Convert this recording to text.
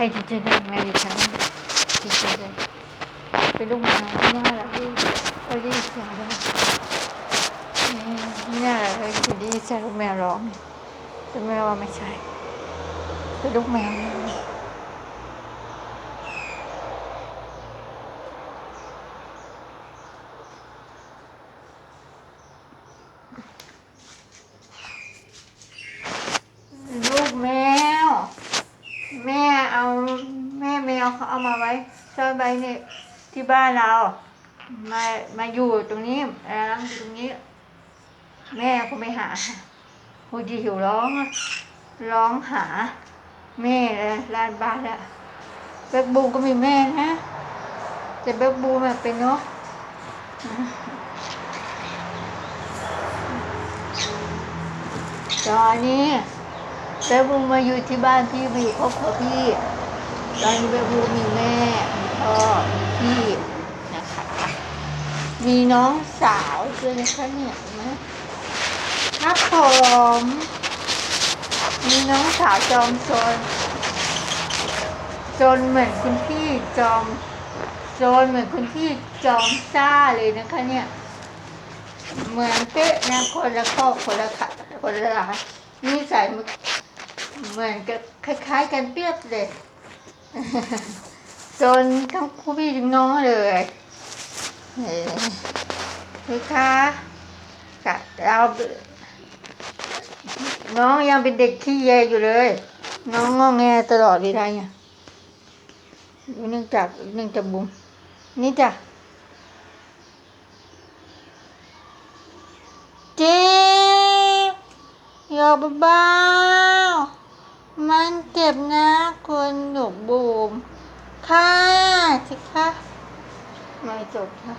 ช่จริงๆแม่ดิฉันจริงๆเลยเป็นลูกแมวไม่น่ารักที่เราได้ยินเสียงเลยไม่น่ารักเลยที่ได้ยินเสียงลูกแมวร้องแต่แม่ว่าไม่ใช่เป็นลูกแมวเลย ลูกแมว แม่เอาแม่แมว เขาเอามาไว้ซ่อนไว้ในที่บ้านเรา มามาอยู่ตรงนี้ร้างอยู่ตรงนี้ แม่ก็ไม่หาพูดหิวร้อง ร้องหา แม่เลยร้านบ้านแล้วเบ็กบูก็มีแม่นะแต่เบ็กบูมันเป็นนกตอนนี้เบบูมาอยู่ที่บ้านพี่มาอยู่ครอบครัวพี่ ตอนนี้เบบูมีแม่มีพ่อมีพี่นะคะ มีน้องสาวด้วยนะคะเนี่ยนไหมครับผมมีน้องสาวจอมโซนจนเหมือนคุณพี่จอมโจนเหมือนคุณพี่จอมซ่าเลยนะคะเนี่ย เหมือนเป๊ะนะคนละข้อคนละขะคนละหลายนิสัยเหมือนกับคล้าย ๆ กันเปรียบเลย จนทั้งคู่พี่ทั้งน้องเลยเออคือคะค่ะเราน้องยังเป็นเด็กขี้แยอยู่เลย น้องงอแงตลอดเวลาเนี่ยเนื่องจากเนื่องจากบุมนี่จ้ะเจ๊อย่าเบา มันเจ็บนะคุณหนูบูม ค่ะสิคะไม่จบค่ะ